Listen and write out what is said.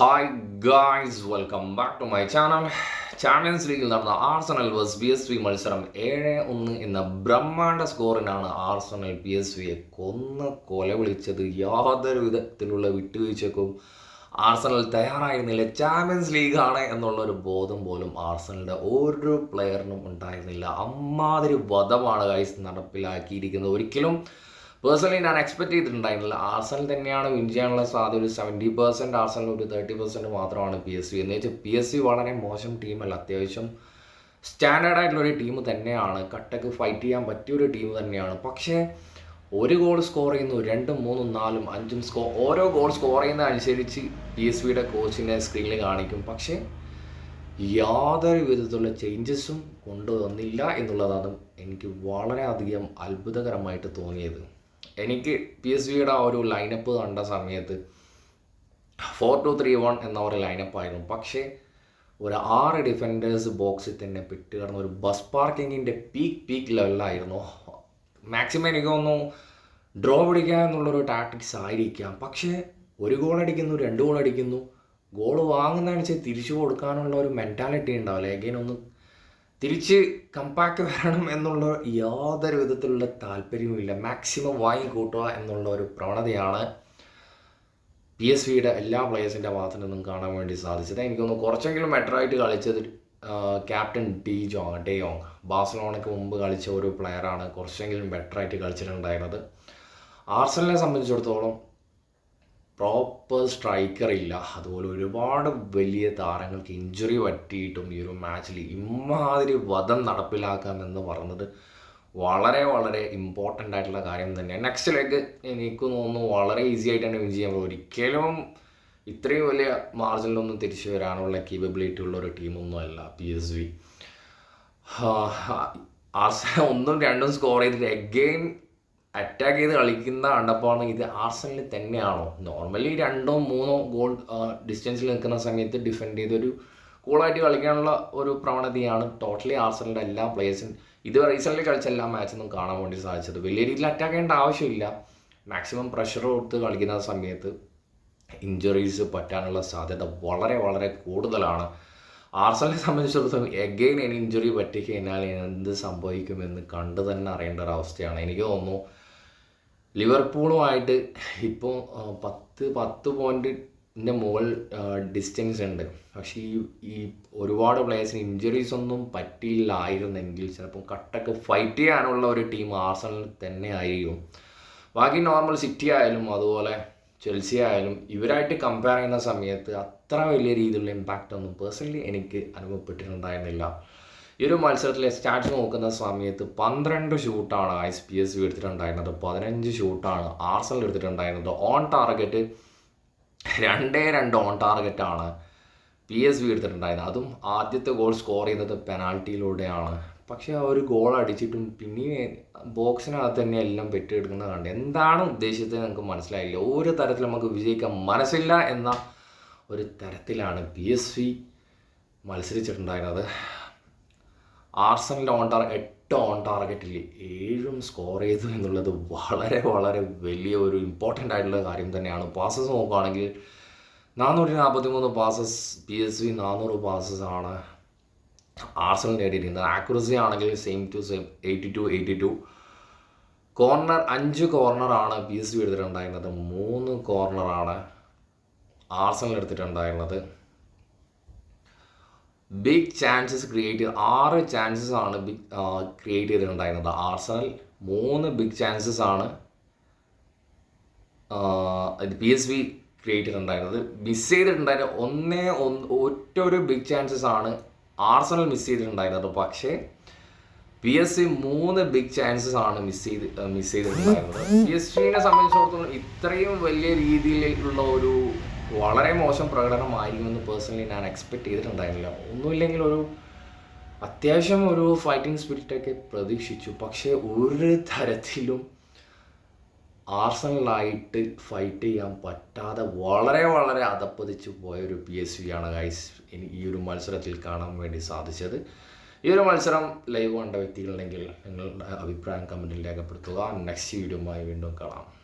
Hi guys welcome back to my channel champions ലീഗിൽ നടന്ന Arsenal versus B S V മത്സരം ഏഴ് ഒന്ന് എന്ന ബ്രഹ്മാണ്ട സ്കോറിനാണ് ആർസണൽ പി എസ് വിയെ കൊന്ന് കൊല വിളിച്ചത്. യാതൊരു വിധത്തിലുള്ള വിട്ടുവീഴ്ചക്കും ആർസണൽ തയ്യാറായിരുന്നില്ല. ചാമ്പ്യൻസ് ലീഗാണ് എന്നുള്ള ഒരു ബോധം പോലും ആർസണലിന്റെ ഒരു പ്ലെയറിനും ഉണ്ടായിരുന്നില്ല. അമ്മാതിരി വധമാണ് ഗൈസ് നടപ്പിലാക്കിയിരിക്കുന്നത്. ഒരിക്കലും പേഴ്സണലി ഞാൻ എക്സ്പെക്ട് ചെയ്തിട്ടുണ്ടായിരുന്നില്ല. ആർസണൽ തന്നെയാണ് വിൻ ചെയ്യാനുള്ള സാധ്യത ഒരു സെവന്റി പെർസെന്റ് ആർസണൽ ഒരു തേർട്ടി പെർസെന്റ് മാത്രമാണ് പി എസ് സി എന്ന് വെച്ചാൽ പി എസ് സി വളരെ മോശം ടീമല്ല അത്യാവശ്യം സ്റ്റാൻഡേർഡ് ആയിട്ടുള്ള ഒരു ടീം തന്നെയാണ്. കട്ടക്ക് ഫൈറ്റ് ചെയ്യാൻ പറ്റിയ ഒരു ടീം തന്നെയാണ്. പക്ഷേ ഒരു ഗോൾ സ്കോർ ചെയ്യുന്നു രണ്ടും മൂന്നും നാലും അഞ്ചും സ്കോർ ഓരോ ഗോൾ സ്കോർ ചെയ്യുന്ന അനുസരിച്ച് പി എസ് വിയുടെ കോച്ചിനെ സ്ക്രീനിൽ കാണിക്കും. പക്ഷേ യാതൊരു വിധത്തിലുള്ള ചേഞ്ചസും കൊണ്ടുവന്നില്ല എന്നുള്ളതാണ് എനിക്ക് വളരെയധികം അത്ഭുതകരമായിട്ട് തോന്നിയത്. എനിക്ക് പി എസ് വിയുടെ ആ ഒരു ലൈനപ്പ് കണ്ട സമയത്ത് ഫോർ ടു ത്രീ വൺ എന്ന ഒരു ലൈനപ്പ് ആയിരുന്നു. പക്ഷേ ഒരു ആറ് ഡിഫൻഡേഴ്സ് ബോക്സിൽ തന്നെ പെട്ട് കിടന്ന ഒരു ബസ് പാർക്കിങ്ങിന്റെ പീക്ക് പീക്ക് ലെവലിലായിരുന്നു മാക്സിമം എനിക്ക് തോന്നുന്നു ഡ്രോ പിടിക്കുക എന്നുള്ളൊരു ടാക്ടിക്സ് ആയിരിക്കാം. പക്ഷേ ഒരു ഗോൾ അടിക്കുന്നു രണ്ട് ഗോൾ അടിക്കുന്നു. ഗോൾ വാങ്ങുന്നതനുസരിച്ച് തിരിച്ചു കൊടുക്കാനുള്ള ഒരു മെന്റാലിറ്റി ഉണ്ടാവില്ല. എഗെയിൻ ഒന്ന് തിരിച്ച് കമ്പാക്ക് വരണം എന്നുള്ള യാതൊരു വിധത്തിലുള്ള താല്പര്യവുമില്ല. മാക്സിമം വാങ്ങി കൂട്ടുക എന്നുള്ള ഒരു പ്രവണതയാണ് പി എസ് വിയുടെ എല്ലാ പ്ലേയേഴ്സിന്റെ ഭാഗത്തു നിന്നും കാണാൻ വേണ്ടി സാധിച്ചത്. എനിക്കൊന്ന് കുറച്ചെങ്കിലും ബെറ്റർ ആയിട്ട് കളിച്ചത് ക്യാപ്റ്റൻ ഡി ജോങ് ജോ ഡേയോങ് ബാഴ്സലോണയ്ക്ക് മുമ്പ് കളിച്ച ഒരു പ്ലെയറാണ് കുറച്ചെങ്കിലും ബെറ്റർ ആയിട്ട് കളിച്ചിട്ടുണ്ടായിരുന്നത്. ആർസലിനെ സംബന്ധിച്ചിടത്തോളം പ്രോപ്പർ സ്ട്രൈക്കർ ഇല്ല. അതുപോലെ ഒരുപാട് വലിയ താരങ്ങൾക്ക് ഇഞ്ചുറി പറ്റിയിട്ടും ഈ ഒരു മാച്ചിൽ ഇമ്മാതിരി വധം നടപ്പിലാക്കാമെന്ന് പറഞ്ഞത് വളരെ വളരെ ഇമ്പോർട്ടന്റ് ആയിട്ടുള്ള കാര്യം തന്നെയാണ്. നെക്സ്റ്റ് ലെഗ് എനിക്ക് തോന്നുന്നു വളരെ ഈസി ആയിട്ട് തന്നെ വിൻ ചെയ്യാൻ ഒരിക്കലും ഇത്രയും വലിയ മാർജിനിലൊന്നും തിരിച്ചു വരാനുള്ള കേപ്പബിലിറ്റി ഉള്ള ഒരു ടീമൊന്നുമല്ല പി എസ് വി ആർസ ഒന്നും രണ്ടും സ്കോർ ചെയ്തിട്ട് എഗെയിൻ അറ്റാക്ക് ചെയ്ത് കളിക്കുന്ന കണ്ടപ്പോഴാണ് ഇത് ആർസണൽ തന്നെയാണോ? നോർമലി രണ്ടോ മൂന്നോ ഗോൾ ഡിസ്റ്റൻസിൽ നിൽക്കുന്ന സമയത്ത് ഡിഫെൻഡ് ചെയ്തൊരു കൂളായിട്ട് കളിക്കാനുള്ള ഒരു പ്രവണതയാണ് ടോട്ടലി ആർസണലിന്റെ എല്ലാ പ്ലേയേഴ്സും ഇത് റീസെന്റ്ലി കളിച്ച എല്ലാ മാച്ചൊന്നും കാണാൻ വേണ്ടി സാധിച്ചത്. വലിയ രീതിയിൽ അറ്റാക്ക് ചെയ്യേണ്ട ആവശ്യമില്ല. മാക്സിമം പ്രഷർ കൊടുത്ത് കളിക്കുന്ന സമയത്ത് ഇഞ്ചുറീസ് പറ്റാനുള്ള സാധ്യത വളരെ വളരെ കൂടുതലാണ്. ആർസണലിനെ സംബന്ധിച്ചിടത്തോളം എഗെയിൻ ഇനി ഇഞ്ചുറി പറ്റിക്കഴിഞ്ഞാൽ എന്ത് സംഭവിക്കുമെന്ന് കണ്ടു തന്നെ അറിയേണ്ട ഒരു അവസ്ഥയാണ്. എനിക്ക് തോന്നുന്നു ലിവർപൂളുമായിട്ട് ഇപ്പോൾ പത്ത് പത്ത് പോയിന്റിന്റെ മുകൾ ഡിസ്റ്റൻസ് ഉണ്ട്. പക്ഷേ ഈ ഈ ഒരുപാട് പ്ലേയേഴ്സിന് ഇഞ്ചുറീസ് ഒന്നും പറ്റിയില്ലായിരുന്നെങ്കിൽ ചിലപ്പോൾ കട്ടൊക്കെ ഫൈറ്റ് ചെയ്യാനുള്ള ഒരു ടീം ആർസണൽ തന്നെ ആയിരിക്കും ബാക്കി നോർമൽ സിറ്റി ആയാലും അതുപോലെ ചെൽസി ആയാലും ഇവരായിട്ട് കമ്പയർ ചെയ്യുന്ന സമയത്ത് അത്ര വലിയ രീതിയിലുള്ള ഇമ്പാക്റ്റ് ഒന്നും പേഴ്സണലി എനിക്ക് അനുഭവപ്പെട്ടിട്ടുണ്ടായിരുന്നില്ല. ഈ ഒരു മത്സരത്തിലെ സ്റ്റാറ്റ്സ് നോക്കുന്ന സമയത്ത് പന്ത്രണ്ട് ഷൂട്ടാണ് ഐ എസ് പി എസ് എടുത്തിട്ടുണ്ടായിരുന്നത്. പതിനഞ്ച് ഷൂട്ടാണ് ആർസണൽ എടുത്തിട്ടുണ്ടായിരുന്നത്. ഓൺ ടാർഗറ്റ് രണ്ടേ രണ്ട് ഓൺ ടാർഗറ്റാണ് പി എസ് വി എടുത്തിട്ടുണ്ടായിരുന്നത്. അതും ആദ്യത്തെ ഗോൾ സ്കോർ ചെയ്യുന്നത് പെനാൽറ്റിയിലൂടെയാണ് പക്ഷേ ആ ഒരു ഗോൾ അടിച്ചിട്ടും പിന്നെ ബോക്സിനകത്ത് തന്നെ എല്ലാം പെട്ടിയെടുക്കുന്നത് കണ്ട്. എന്താണ് ഉദ്ദേശിച്ചത് നമുക്ക് മനസ്സിലായില്ല. ഒരു തരത്തിൽ നമുക്ക് വിജയിക്കാൻ മനസ്സില്ല എന്ന ഒരു തരത്തിലാണ് പി എസ് വി മത്സരിച്ചിട്ടുണ്ടായിരുന്നത്. ആർസണൽ ഓൺ ടാർ എട്ട് ഓൺ ടാർഗറ്റിൽ ഏഴും സ്കോർ ചെയ്തു എന്നുള്ളത് വളരെ വളരെ വലിയ ഒരു ഇമ്പോർട്ടന്റ് ആയിട്ടുള്ള കാര്യം തന്നെയാണ്. പാസസ് നോക്കുകയാണെങ്കിൽ നാനൂറ്റി നാൽപ്പത്തി മൂന്ന് പാസസ് പി എസ് വി നാനൂറ് പാസസ് ആണ്. ആർസണൽ നേടിയിരിക്കുന്നത് ആക്യുറസി ആണെങ്കിൽ same to same eighty two eighty two corner അഞ്ച് കോർണറാണ് പി എസ് ബി എടുത്തിട്ടുണ്ടായിരുന്നത്. മൂന്ന് കോർണറാണ് ആർസണൽ എടുത്തിട്ടുണ്ടായിരുന്നത്. ബിഗ് ചാൻസസ് ക്രിയേറ്റ് ചെയ്ത് ആറ് ചാൻസസ് ആണ് ബിഗ് ക്രിയേറ്റ് ചെയ്തിട്ടുണ്ടായിരുന്നത്. ആർസണൽ മൂന്ന് ബിഗ് ചാൻസസ് ആണ് പി എസ് വി ക്രിയേറ്റ് ചെയ്തിട്ടുണ്ടായിരുന്നത്. മിസ് ചെയ്തിട്ടുണ്ടായിരുന്ന ഒന്നേ ഒന്ന് ഒറ്റ ഒരു ബിഗ് ചാൻസസ് ആണ് ആർസണൽ മിസ് ചെയ്തിട്ടുണ്ടായിരുന്നത്. പക്ഷേ പി എസ് സി മൂന്ന് ബിഗ് ചാൻസസ് ആണ് മിസ് ചെയ്ത് മിസ് ചെയ്തിട്ടുണ്ടായിരുന്നത്. പി എസ് സിനെ സംബന്ധിച്ചിടത്തോളം ഇത്രയും വലിയ രീതിയിലുള്ള ഒരു വളരെ മോശം പ്രകടനമായിരിക്കുമെന്ന് പേഴ്സണലി ഞാൻ എക്സ്പെക്ട് ചെയ്തിട്ടുണ്ടായിരുന്നില്ല. ഒന്നുമില്ലെങ്കിൽ ഒരു അത്യാവശ്യം ഒരു ഫൈറ്റിംഗ് സ്പിരിറ്റൊക്കെ പ്രതീക്ഷിച്ചു. പക്ഷേ ഒരു തരത്തിലും ആർസണലായിട്ട് ഫൈറ്റ് ചെയ്യാൻ പറ്റാതെ വളരെ വളരെ അതപ്പതിച്ച് പോയ ഒരു പി എസ് വി ആണ് ഗൈസ് ഈ ഒരു മത്സരത്തിൽ കാണാൻ വേണ്ടി സാധിച്ചത്. ഈ ഒരു മത്സരം ലൈവ് കണ്ട വ്യക്തികളുണ്ടെങ്കിൽ നിങ്ങളുടെ അഭിപ്രായം കമന്റിൽ രേഖപ്പെടുത്തുക. നെക്സ്റ്റ് വീഡിയോയുമായി വീണ്ടും കാണാം.